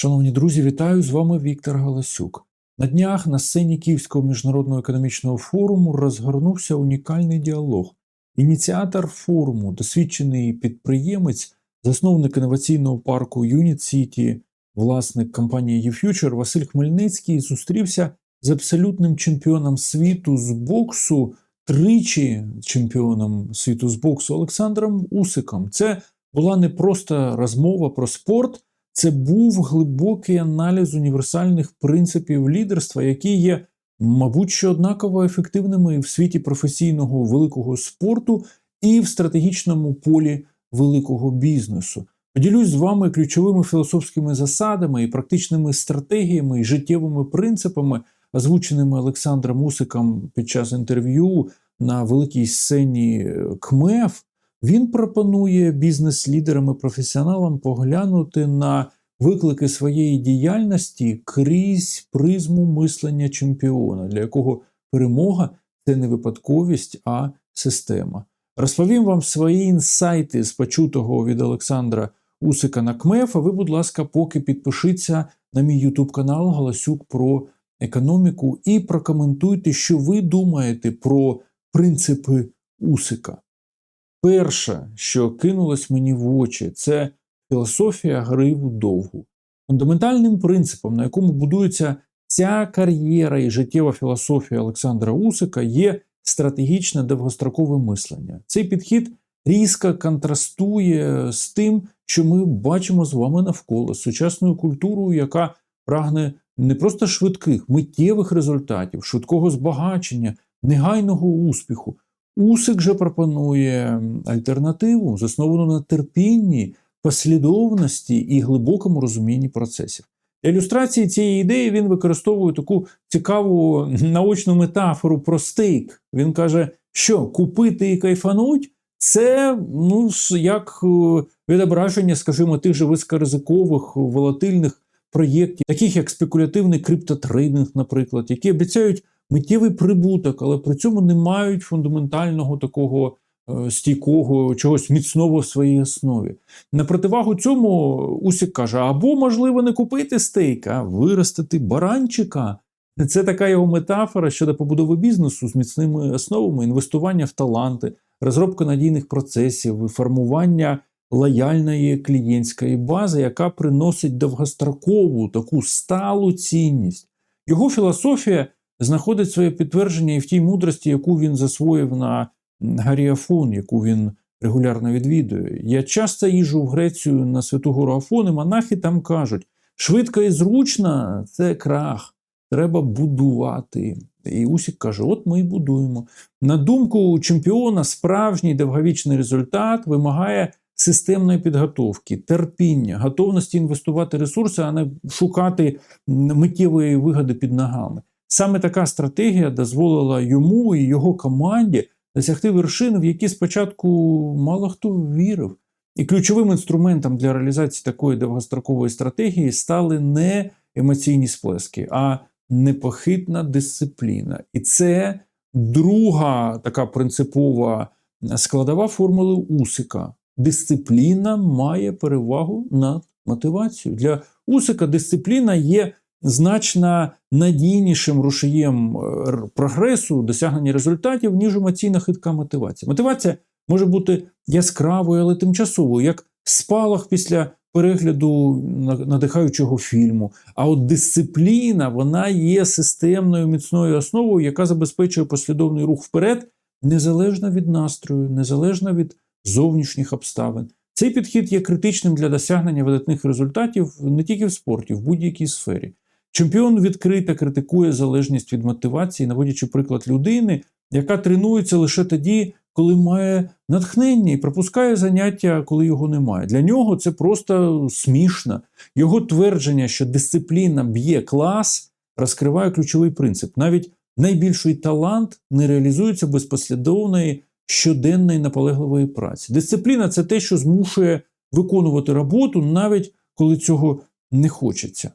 Шановні друзі, вітаю з вами Віктор Галасюк. На днях на сцені Київського міжнародного економічного форуму розгорнувся унікальний діалог. Ініціатор форуму, досвідчений підприємець, засновник інноваційного парку Unit City, власник компанії eFuture Василь Хмельницький зустрівся з абсолютним чемпіоном світу з боксу, тричі чемпіоном світу з боксу Олександром Усиком. Це була не просто розмова про спорт. Це був глибокий аналіз універсальних принципів лідерства, які є, мабуть, що однаково ефективними в світі професійного великого спорту і в стратегічному полі великого бізнесу. Поділюсь з вами ключовими філософськими засадами і практичними стратегіями і життєвими принципами, озвученими Олександром Усиком під час інтерв'ю на великій сцені КМЕФ. Він пропонує бізнес-лідерам і професіоналам поглянути на виклики своєї діяльності крізь призму мислення чемпіона, для якого перемога це не випадковість, а система. Розповім вам свої інсайти з почутого від Олександра Усика на КМЕФ. А ви, будь ласка, поки підпишіться на мій Ютуб канал Галасюк про економіку і прокоментуйте, що ви думаєте про принципи Усика. Перше, що кинулось мені в очі, це філософія гри в довгу. Фундаментальним принципом, на якому будується ця кар'єра і життєва філософія Олександра Усика, є стратегічне довгострокове мислення. Цей підхід різко контрастує з тим, що ми бачимо з вами навколо сучасною культурою, яка прагне не просто швидких, миттєвих результатів, швидкого збагачення, негайного успіху. Усик же пропонує альтернативу, засновану на терпінні, послідовності і глибокому розумінні процесів. Для ілюстрації цієї ідеї він використовує таку цікаву наочну метафору про стейк. Він каже, що купити і кайфануть це ну, як відображення, скажімо, тих же високоризикових, волатильних проєктів, таких як спекулятивний криптотрейдинг, наприклад, які обіцяють миттєвий прибуток, але при цьому не мають фундаментального такого стійкого, чогось міцного в своїй основі. На противагу цьому Усік каже: або, можливо, не купити стейк, а виростити баранчика. Це така його метафора щодо побудови бізнесу з міцними основами, інвестування в таланти, розробка надійних процесів, формування лояльної клієнтської бази, яка приносить довгострокову таку сталу цінність. Його філософія знаходить своє підтвердження і в тій мудрості, яку він засвоїв на Гаріафон, яку він регулярно відвідує. Я часто їжу в Грецію на Святу Гору Афон, і монахи там кажуть: швидко і зручно це крах, треба будувати. І Усік каже: от ми і будуємо. На думку чемпіона, справжній довговічний результат вимагає системної підготовки, терпіння, готовності інвестувати ресурси, а не шукати миттєвої вигоди під ногами. Саме така стратегія дозволила йому і його команді досягти вершин, в які спочатку мало хто вірив. І ключовим інструментом для реалізації такої довгострокової стратегії стали не емоційні сплески, а непохитна дисципліна. І це друга така принципова складова формули Усика. Дисципліна має перевагу над мотивацією. Для Усика дисципліна є значно надійнішим рушієм прогресу, досягнення результатів, ніж емоційна хитка мотивація. Мотивація може бути яскравою, але тимчасовою, як спалах після перегляду надихаючого фільму. А от дисципліна вона є системною міцною основою, яка забезпечує послідовний рух вперед, незалежно від настрою, незалежно від зовнішніх обставин. Цей підхід є критичним для досягнення видатних результатів не тільки в спорті, в будь-якій сфері. Чемпіон відкрито критикує залежність від мотивації, наводячи приклад людини, яка тренується лише тоді, коли має натхнення і пропускає заняття, коли його немає. Для нього це просто смішно. Його твердження, що дисципліна б'є клас, розкриває ключовий принцип. Навіть найбільший талант не реалізується без послідовної щоденної наполегливої праці. Дисципліна це те, що змушує виконувати роботу, навіть коли цього не хочеться.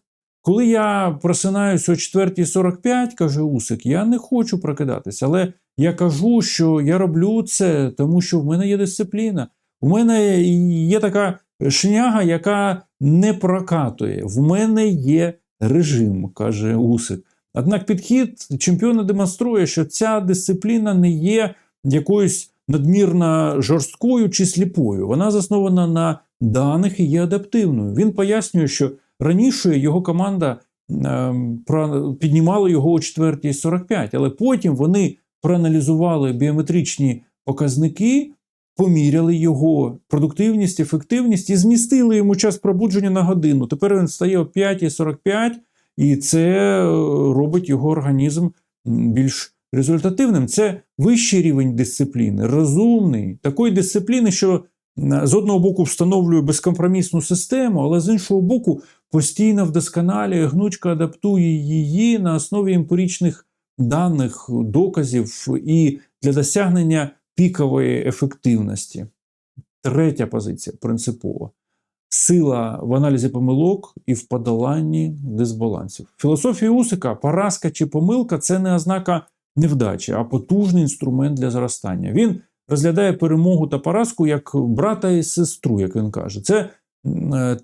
Коли я просинаюся о 4.45, каже Усик, я не хочу прокидатися, але я кажу, що я роблю це, тому що в мене є дисципліна. У мене є така шняга, яка не прокатує. В мене є режим, каже Усик. Однак підхід чемпіона демонструє, що ця дисципліна не є якоюсь надмірно жорсткою чи сліпою. Вона заснована на даних і є адаптивною. Він пояснює, що раніше його команда е, піднімала його о 4.45, але потім вони проаналізували біометричні показники, поміряли його продуктивність, ефективність і змістили йому час пробудження на годину. Тепер він стає о 5.45, і це е, робить його організм більш результативним. Це вищий рівень дисципліни, розумний, такої дисципліни, що з одного боку встановлює безкомпромісну систему, але з іншого боку постійно вдосконалює, гнучко адаптує її на основі емпіричних даних, доказів і для досягнення пікової ефективності. Третя позиція принципова. Сила в аналізі помилок і в подоланні дисбалансів. Філософія Усика, поразка чи помилка це не ознака невдачі, а потужний інструмент для зростання. Він розглядає перемогу та поразку як брата і сестру, як він каже. Це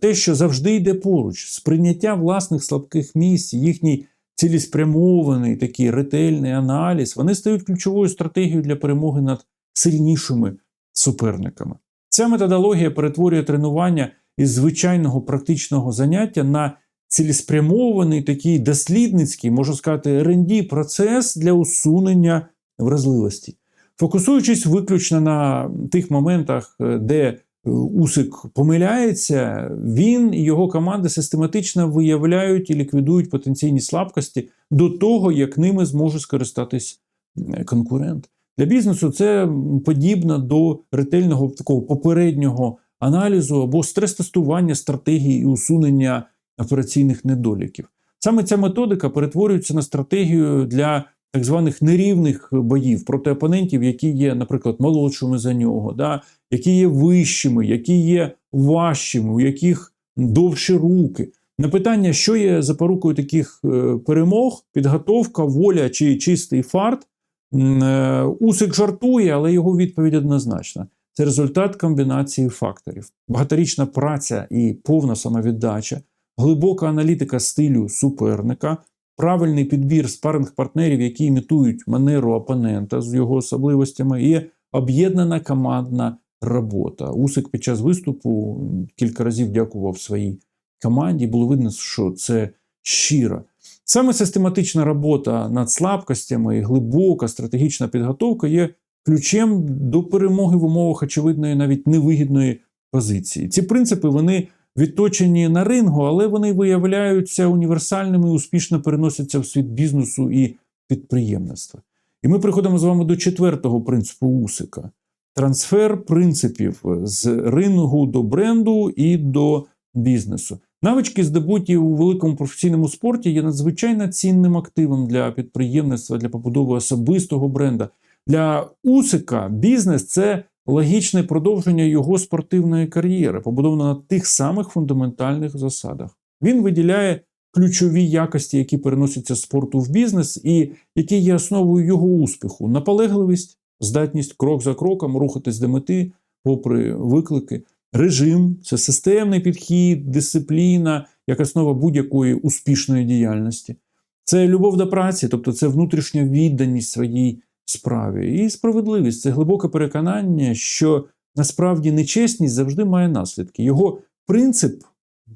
те, що завжди йде поруч, сприйняття власних слабких місць, їхній цілеспрямований такий ретельний аналіз, вони стають ключовою стратегією для перемоги над сильнішими суперниками. Ця методологія перетворює тренування із звичайного практичного заняття на цілеспрямований такий дослідницький, можна сказати, R&D процес для усунення вразливості. Фокусуючись виключно на тих моментах, е, де е, Усик помиляється, він і його команда систематично виявляють і ліквідують потенційні слабкості до того, як ними зможе скористатись е, конкурент. Для бізнесу це подібно до ретельного такого попереднього аналізу або стрес-тестування стратегії і усунення операційних недоліків. Саме ця методика перетворюється на стратегію для так званих нерівних боїв проти опонентів, які є, наприклад, молодшими за нього, да, які є вищими, які є важчими, у яких довші руки. На питання, що є запорукою таких е, перемог, підготовка, воля чи чистий фарт, е, Усик жартує, але його відповідь однозначна. Це результат комбінації факторів: багаторічна праця і повна самовіддача, глибока аналітика стилю суперника, правильний підбір спаринг партнерів, які імітують манеру опонента з його особливостями, і об'єднана командна робота. Усик під час виступу кілька разів дякував своїй команді. Було видно, що це щиро. Саме систематична робота над слабкостями і глибока стратегічна підготовка є ключем до перемоги в умовах очевидної, навіть невигідної позиції. Ці принципи вони відточені на рингу, але вони виявляються універсальними і успішно переносяться в світ бізнесу і підприємництва. І ми приходимо з вами до четвертого принципу Усика: трансфер принципів з рингу до бренду і до бізнесу. Навички, здобуті у великому професійному спорті, є надзвичайно цінним активом для підприємництва, для побудови особистого бренда. Для Усика бізнес це логічне продовження його спортивної кар'єри, побудовано на тих самих фундаментальних засадах. Він виділяє ключові якості, які переносяться спорту в бізнес, і які є основою його успіху: наполегливість, здатність крок за кроком рухатись до мети, попри виклики. Режим це системний підхід, дисципліна як основа будь-якої успішної діяльності. Це любов до праці, тобто це внутрішня відданість своїй справі. І справедливість це глибоке переконання, що насправді нечесність завжди має наслідки. Його принцип,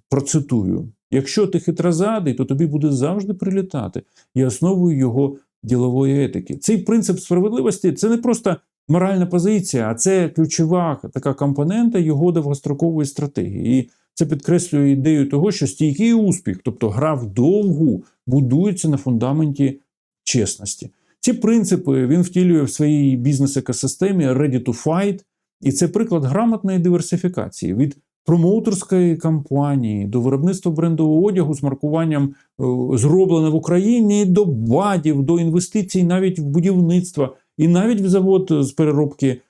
процитую: якщо ти хитрозадий, то тобі буде завжди прилітати, є основою його ділової етики. Цей принцип справедливості це не просто моральна позиція, а це ключова така компонента його довгострокової стратегії. І це підкреслює ідею того, що стійкий успіх, тобто гра вдовгу, будується на фундаменті чесності. Ці принципи він втілює в своїй бізнес-екосистемі Ready to Fight, і це приклад грамотної диверсифікації від промоутерської кампанії до виробництва брендового одягу з маркуванням е, зроблено в Україні до бадів, до інвестицій навіть в будівництво, і навіть в завод з переробки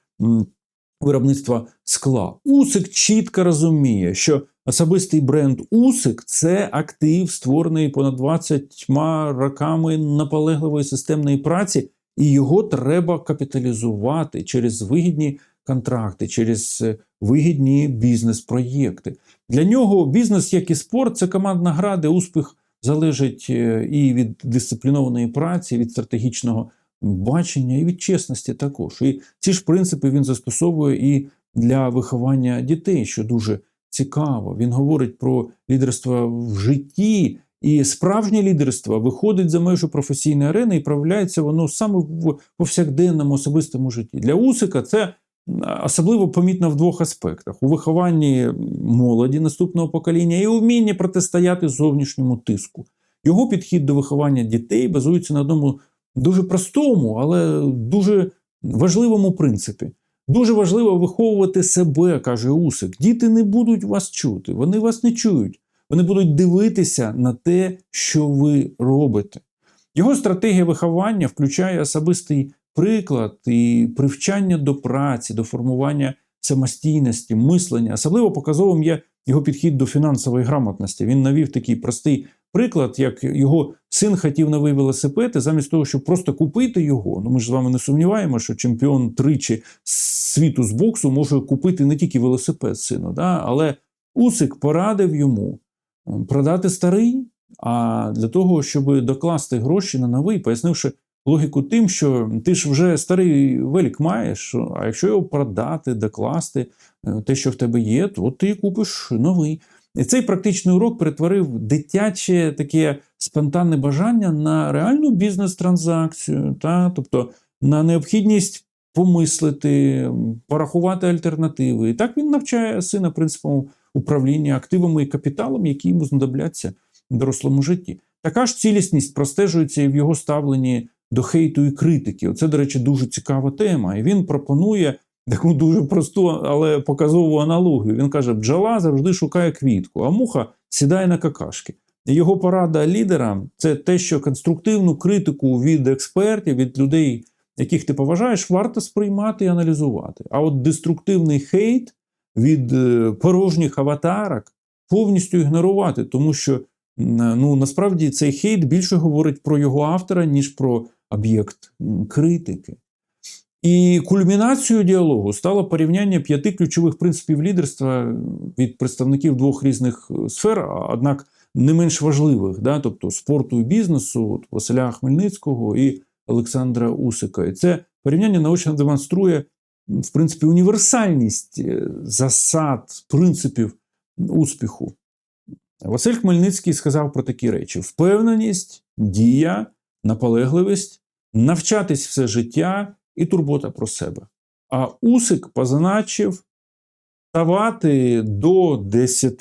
виробництва скла. Усик чітко розуміє, що особистий бренд Усик це актив, створений понад 20 роками наполегливої системної праці, і його треба капіталізувати через вигідні контракти, через е, вигідні бізнес-проєкти. Для нього бізнес, як і спорт, це командна гра, де успіх залежить е, і від дисциплінованої праці, від стратегічного бачення, і від чесності також. І ці ж принципи він застосовує і для виховання дітей, що дуже цікаво. Він говорить про лідерство в житті. І справжнє лідерство виходить за межу професійної арени і проявляється воно саме в повсякденному особистому житті. Для Усика це особливо помітно в двох аспектах: у вихованні молоді наступного покоління і вмінні протистояти зовнішньому тиску. Його підхід до виховання дітей базується на одному дуже простому, але дуже важливому принципі. Дуже важливо виховувати себе, каже Усик. Діти не будуть вас чути, вони вас не чують. Вони будуть дивитися на те, що ви робите. Його стратегія виховання включає особистий приклад і привчання до праці, до формування самостійності, мислення. Особливо показовим є його підхід до фінансової грамотності. Він навів такий простий приклад, як його син хотів новий велосипед, і замість того, щоб просто купити його. Ну ми ж з вами не сумніваємо, що чемпіон тричі світу з боксу може купити не тільки велосипед сину, да? але Усик порадив йому продати старий, а для того, щоб докласти гроші на новий, пояснивши логіку тим, що ти ж вже старий велик маєш, а якщо його продати, докласти те, що в тебе є, то ти купиш новий. І цей практичний урок перетворив дитяче таке спонтанне бажання на реальну бізнес-транзакцію, та? тобто на необхідність помислити, порахувати альтернативи. І так він навчає сина принципам управління активами і капіталом, які йому знадобляться в дорослому житті. Така ж цілісність простежується і в його ставленні до хейту і критики. Оце, до речі, дуже цікава тема. І він пропонує таку дуже просту, але показову аналогію. Він каже: бджола завжди шукає квітку, а муха сідає на какашки. Його порада лідерам це те, що конструктивну критику від експертів, від людей, яких ти поважаєш, варто сприймати і аналізувати. А от деструктивний хейт від е, порожніх аватарок повністю ігнорувати, тому що ну, насправді цей хейт більше говорить про його автора, ніж про об'єкт критики. І кульмінацією діалогу стало порівняння п'яти ключових принципів лідерства від представників двох різних е, сфер, однак не менш важливих, да, тобто спорту і бізнесу, от Василя Хмельницького і Олександра Усика. І це порівняння наочно демонструє, в принципі, універсальність е, засад, принципів успіху. Василь Хмельницький сказав про такі речі: впевненість, дія, наполегливість, навчатись все життя і турбота про себе. А Усик позначив ставати до 10,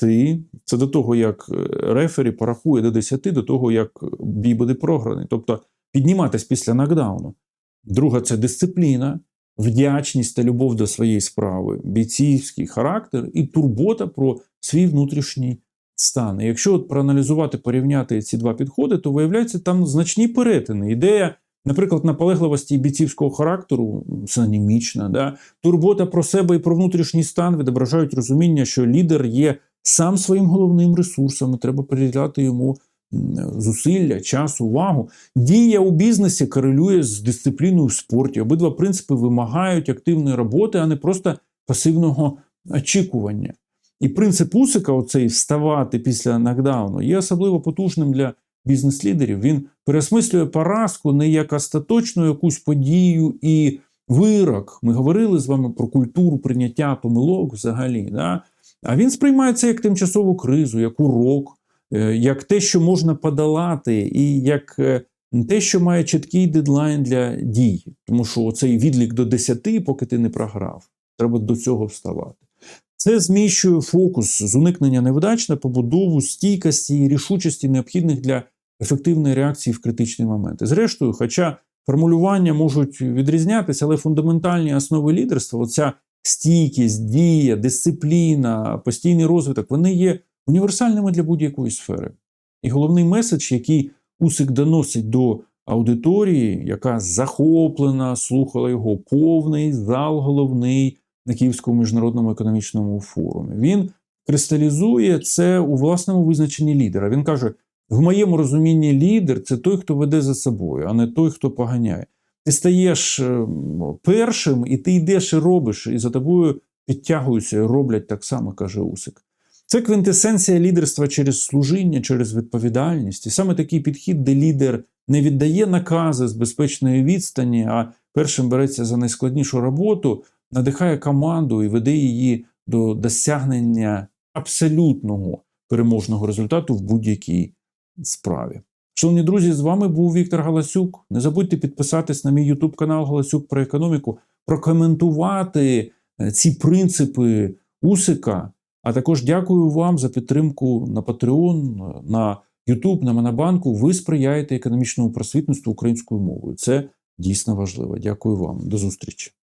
це до того, як е, рефері порахує до 10, до того, як бій буде програний. Тобто підніматись після нокдауну. Друга це дисципліна, вдячність та любов до своєї справи, бійцівський характер і турбота про свій внутрішній стан. І якщо от проаналізувати, порівняти ці два підходи, то виявляється, там значні перетини. Ідея, наприклад, наполегливості бійцівського характеру синонімічна, да? турбота про себе і про внутрішній стан відображають розуміння, що лідер є сам своїм головним ресурсом, і треба приділяти йому зусилля, час, увагу. Дія у бізнесі корелює з дисципліною в спорті. Обидва принципи вимагають активної роботи, а не просто пасивного очікування. І принцип Усика, оцей вставати після нокдауну, є особливо потужним для бізнес-лідерів. Він переосмислює поразку не як остаточну якусь подію і вирок. Ми говорили з вами про культуру прийняття помилок взагалі. Да? А він сприймається як тимчасову кризу, як урок, е, як те, що можна подолати, і як е, те, що має чіткий дедлайн для дій. Тому що цей відлік до 10, поки ти не програв, треба до цього вставати. Це зміщує фокус з уникнення невдач на побудову стійкості і рішучості, необхідних для ефективної реакції в критичні моменти. Зрештою, хоча формулювання можуть відрізнятися, але фундаментальні основи лідерства, оця стійкість, дія, дисципліна, постійний розвиток, вони є універсальними для будь-якої сфери. І головний меседж, який Усик доносить до аудиторії, яка захоплена, слухала його повний зал головний на Київському міжнародному економічному форумі. Він кристалізує це у власному визначенні лідера. Він каже: в моєму розумінні лідер це той, хто веде за собою, а не той, хто поганяє. ти стаєш е, першим, і ти йдеш і робиш, і за тобою підтягуються і роблять так само, каже Усик. Це квінтесенція лідерства через служіння, через відповідальність. І саме такий підхід, де лідер не віддає накази з безпечної відстані, а першим береться за найскладнішу роботу, надихає команду і веде її до досягнення абсолютного переможного результату в будь-якій справі. Шановні друзі, з вами був Віктор Галасюк. Не забудьте підписатись на мій YouTube канал Галасюк про економіку, прокоментувати е, ці принципи Усика. А також дякую вам за підтримку на Patreon, на YouTube, на Монобанку. Ви сприяєте економічному просвітництву українською мовою. Це дійсно важливо. Дякую вам. До зустрічі.